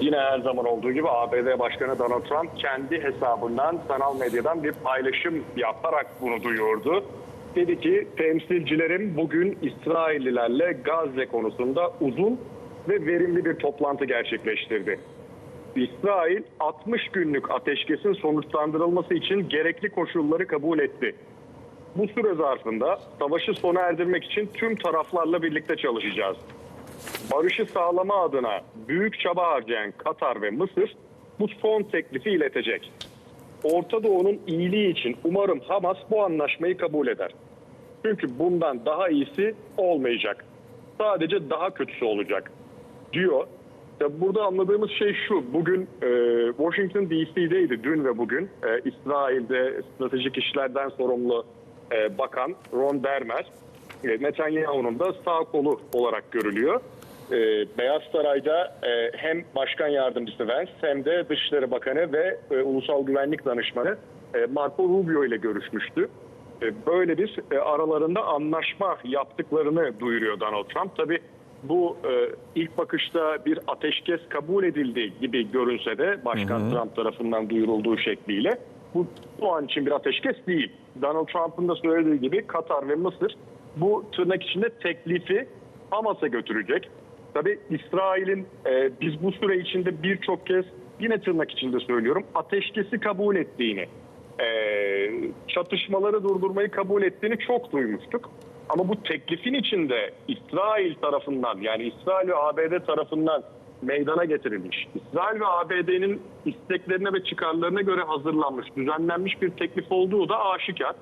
Yine her zaman olduğu gibi ABD Başkanı Donald Trump kendi hesabından, sanal medyadan bir paylaşım yaparak bunu duyurdu. Dedi ki temsilcilerim bugün İsraillilerle Gazze konusunda uzun ve verimli bir toplantı gerçekleştirdi. İsrail 60 günlük ateşkesin sonuçlandırılması için gerekli koşulları kabul etti. Bu süre zarfında savaşı sona erdirmek için tüm taraflarla birlikte çalışacağız. Barışı sağlama adına büyük çaba harcayan Katar ve Mısır bu son teklifi iletecek. Orta Doğu'nun iyiliği için umarım Hamas bu anlaşmayı kabul eder. Çünkü bundan daha iyisi olmayacak. Sadece daha kötüsü olacak diyor. Burada anladığımız şey şu. Bugün e, Washington DC'deydi dün ve bugün. E, İsrail'de stratejik işlerden sorumlu e, bakan Ron Dermer Netanyahu'nun da sağ kolu olarak görülüyor. E, Beyaz Saray'da e, hem Başkan Yardımcısı Vance hem de Dışişleri Bakanı ve e, Ulusal Güvenlik Danışmanı e, Marco Rubio ile görüşmüştü. E, böyle bir e, aralarında anlaşma yaptıklarını duyuruyor Donald Trump. Tabii bu e, ilk bakışta bir ateşkes kabul edildi gibi görünse de Başkan Trump tarafından duyurulduğu şekliyle bu bu an için bir ateşkes değil. Donald Trump'ın da söylediği gibi Katar ve Mısır bu tırnak içinde teklifi Hamas'a götürecek. Tabii İsrail'in e, biz bu süre içinde birçok kez yine tırnak içinde söylüyorum ateşkesi kabul ettiğini e, çatışmaları durdurmayı kabul ettiğini çok duymuştuk. Ama bu teklifin içinde İsrail tarafından yani İsrail ve ABD tarafından meydana getirilmiş. İsrail ve ABD'nin isteklerine ve çıkarlarına göre hazırlanmış, düzenlenmiş bir teklif olduğu da aşikar.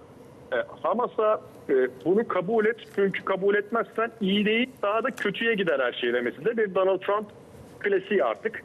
E, Hamas'a e, bunu kabul et çünkü kabul etmezsen iyi değil daha da kötüye gider her şey demesi de bir Donald Trump klasiği artık.